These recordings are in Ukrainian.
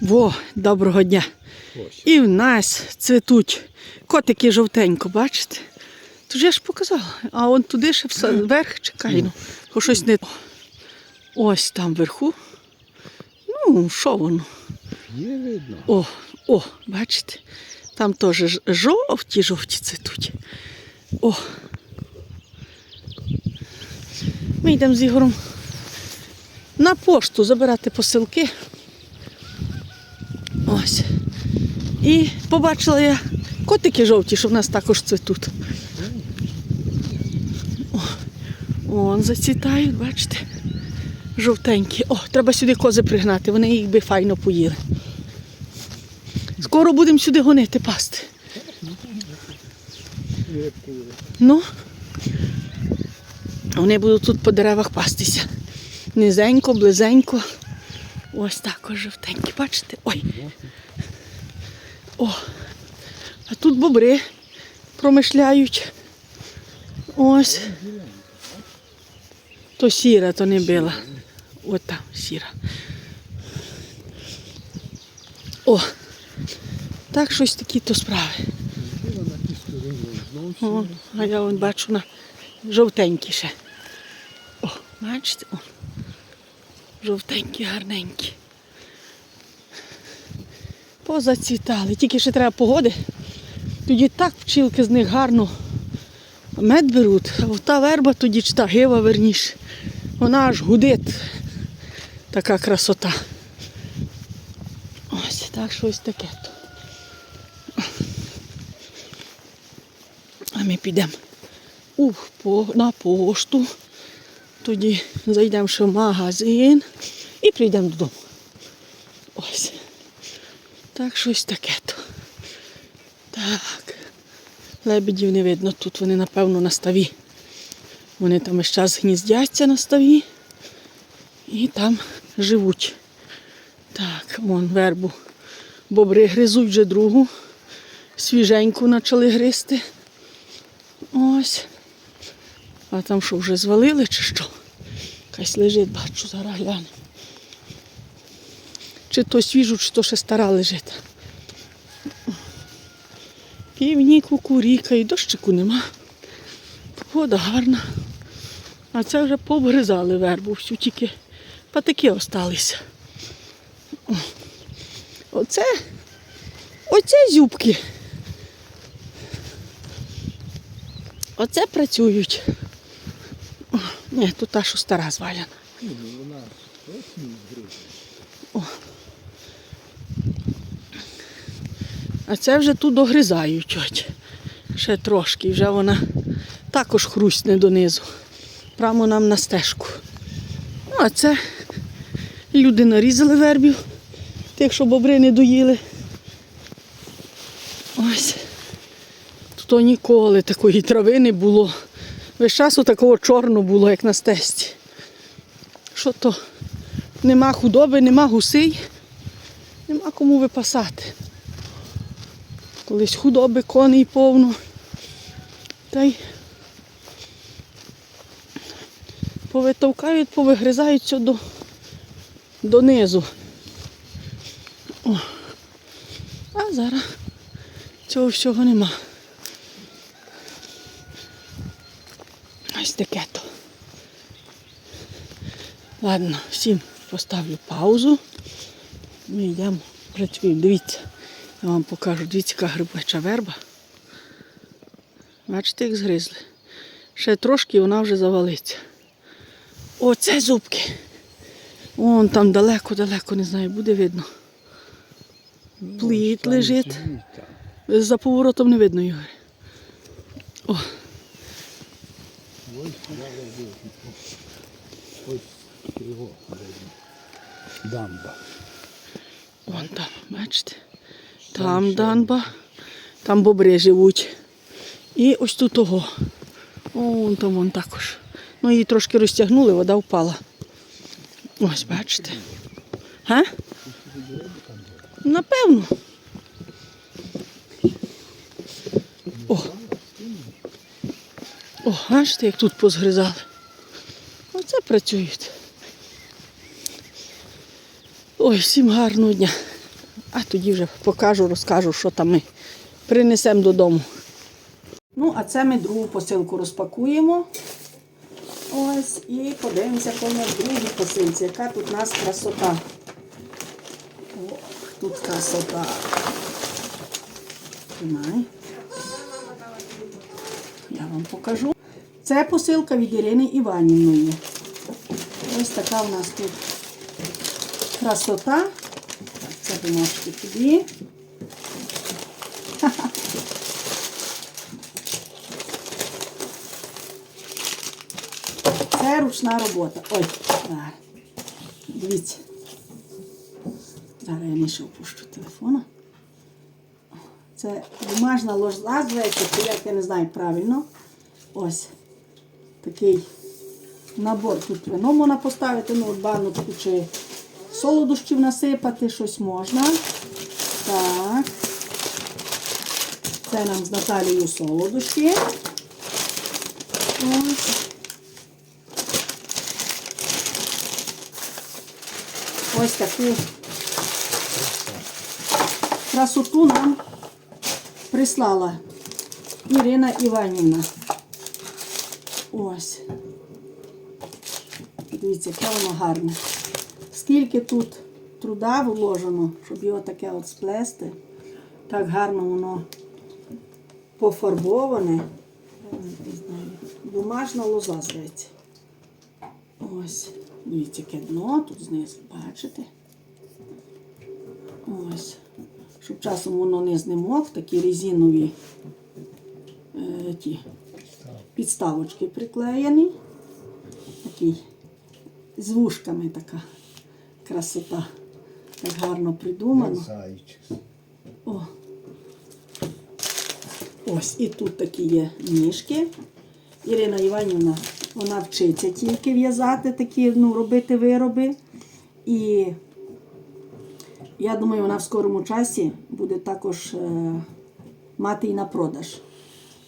Во, доброго дня. Ось. І в нас цвітуть котики жовтенько, бачите? Тож я ж показала. А он туди ще вверх чекай, ну, бо щось не. Ось там вверху. Ну, що воно? Є видно. О, о, бачите? Там теж жовті, жовті цвітуть. О. Ми йдемо з Ігорем на пошту забирати посилки. Ось. І побачила я котики жовті, що в нас також цвітуть. О, вон зацвітають, бачите? Жовтенькі. О, треба сюди кози пригнати, вони їх би файно поїли. Скоро будемо сюди гонити пасти. Ну, вони будуть тут по деревах пастися. Низенько, близенько. Ось також жовтенькі, бачите? Ой. О. А тут бобри промишляють. Ось. То сіра, то не била. От там сіра. О. Так щось такі то справи. О, а я вон бачу на жовтенькі ще. О, бачите? О. Жовтенькі, гарненькі. Позацвітали. Тільки ще треба погоди. Тоді так пчілки з них гарно мед беруть. А та верба тоді чи та гива верніше. Вона аж гудить. Така красота. Ось так щось таке. А ми підемо на пошту. Тоді зайдемо ще в магазин і прийдемо додому. Ось. Так, щось таке то. Так. Лебедів не видно, тут вони, напевно, на ставі. Вони там із час гніздяться на ставі і там живуть. Так, вон вербу. Бобри гризуть вже другу. Свіженьку почали гризти. Ось. А там що, вже звалили чи що? Якась лежить, бачу, зараз гляну. Чи то свіжу, чи то ще стара лежить. Півні кукуріка і дощику нема. Погода гарна. А це вже пообгризали вербу, всю тільки патики осталися. Оце, оце зюбки. Оце працюють. О, ні, тут та, що стара. Вона точно. А це вже тут догризають. Ще трошки, вже вона також хрустне донизу. Прямо нам на стежку. Ну, а це люди нарізали вербів, тих, що бобри не доїли. Ось. Тут ніколи такої трави не було. Весь час такого чорного було, як на стесті. Що то? Нема худоби, нема гусей, нема кому випасати. Колись худоби коней повно. Та й повитовкають, повигризаються до, донизу. О. А зараз цього всього нема. Ось таке то. Ладно, всім поставлю паузу. Ми йдемо працюємо. Дивіться, я вам покажу. Дивіться, яка грибоча верба. Бачите, як згризли. Ще трошки і вона вже завалиться. Оце зубки. Вон там далеко-далеко, не знаю, буде видно. Пліт лежить. За поворотом не видно його. О, Ось. Його. Дамба. вон там, бачите? Там данба, там бобри живуть. І ось тут того. Вон там вон також. Ну її трошки розтягнули, вода впала. Ось, бачите. Га? Напевно. О. О, бачите, як тут позгризали. Оце працюють. Ой, всім гарного дня. А тоді вже покажу, розкажу, що там ми принесемо додому. Ну, а це ми другу посилку розпакуємо. Ось, і подивимося, в нас другій посилці, яка тут у нас красота. Ох, тут красота. Тримай. Я вам покажу. Це посилка від Ірини Іванівної. Ось така у нас тут красота. Так, це бумажки тобі. Це ручна робота. Ой. Дивіться. Зараз я Міша опущу телефона. Це бумажна ложа, зветься, як я не знаю правильно. Ось такий набор. Тут вино можна поставити, ну, баночку чи солодощів насипати, щось можна. Так. Це нам з Наталією солодощі. Ось. Ось таку красоту нам прислала Ірина Іванівна. Ось. Дивіться, яке воно гарне. Скільки тут труда вложено, щоб його таке от сплести. Так гарно воно пофарбоване. Бумажна лоза, здається. Ось. Дивіться, яке дно тут знизу, бачите? Ось. Щоб часом воно не знемок, такі резинові е, ті підставочки приклеєні. Такий з вушками така красота. Так гарно придумано. О. Ось і тут такі є ніжки. Ірина Іванівна, вона вчиться тільки в'язати такі, ну, робити вироби. І я думаю, вона в скорому часі буде також е, мати і на продаж.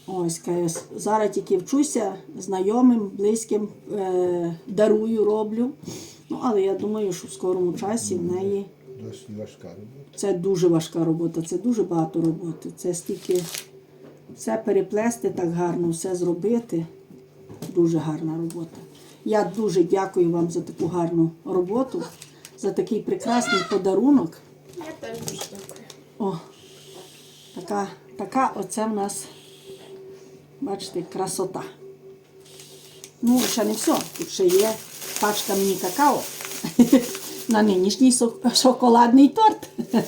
Ось, каже, зараз тільки вчуся, знайомим, близьким е, дарую, роблю. Ну, але я думаю, що в скорому часі в неї Досить важка робота. це дуже важка робота, це дуже багато роботи. Це стільки все переплести так гарно, все зробити. Дуже гарна робота. Я дуже дякую вам за таку гарну роботу, за такий прекрасний подарунок. Я теж дуже дякую. О, така, така оце в нас, бачите, красота. Ну, ще не все. Тут ще є пачка мені какао на нинішній шоколадний торт.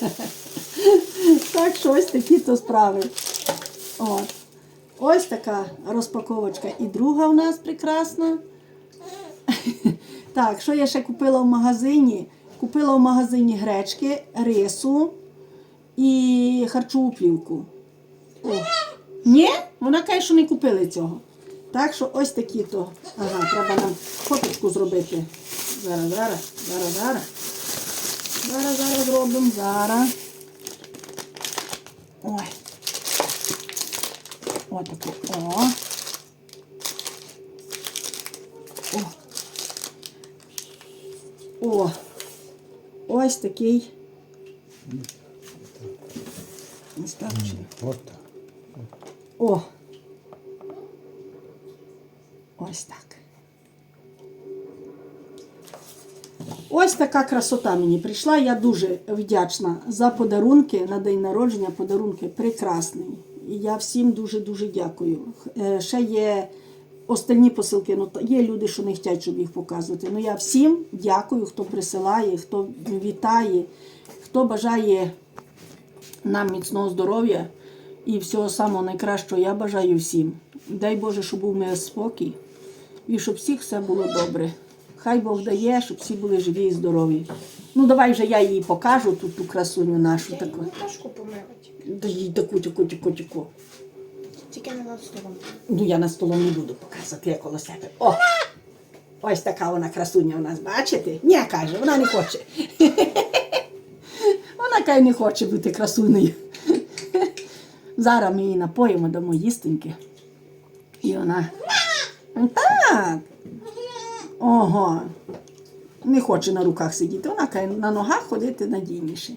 Так що ось такі то справи. От. Ось така розпаковочка. І друга у нас прекрасна. Так, що я ще купила в магазині? Купила в магазині гречки, рису і харчову плівку. Ні? Вона каже, що не купили цього. Так що ось такі то. Ага, треба нам фоточку зробити. Зараз, зараз, зараз, зараз. Зараз, зараз зробимо, зараз. Ой. Отаку. О. О. О. Ось такий. Ось так. О. Ось так. Ось така красота мені прийшла. Я дуже вдячна за подарунки на день народження. Подарунки прекрасні. І я всім дуже-дуже дякую. Е, Ще є остальні посилки. Ну, є люди, що не хочуть, щоб їх показувати. Ну я всім дякую, хто присилає, хто вітає, хто бажає нам міцного здоров'я і всього самого найкращого я бажаю всім. Дай Боже, щоб був мир спокій і щоб всіх все було добре. Хай Бог дає, щоб всі були живі і здорові. Ну, давай вже я її покажу, тут ту красуню нашу Я таку. помилить. Да їй таку, таку, таку, таку. Тільки не над столом. Ну, я на столом не буду показувати, я коло себе. О! Ось така вона красуня у нас, бачите? Ні, каже, вона не хоче. Вона каже, не хоче бути красунею. Зараз ми її напоїмо, дамо їстеньки. І вона. Так. Ого. Не хоче на руках сидіти. Вона каже, на ногах ходити надійніше.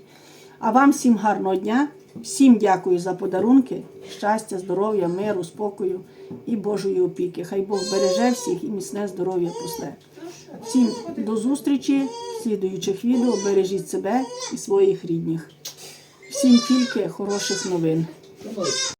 А вам всім гарного дня, всім дякую за подарунки, щастя, здоров'я, миру, спокою і Божої опіки. Хай Бог береже всіх і міцне здоров'я пусте. Всім до зустрічі в слідуючих відео. Бережіть себе і своїх рідних. Всім тільки хороших новин. Boa noite.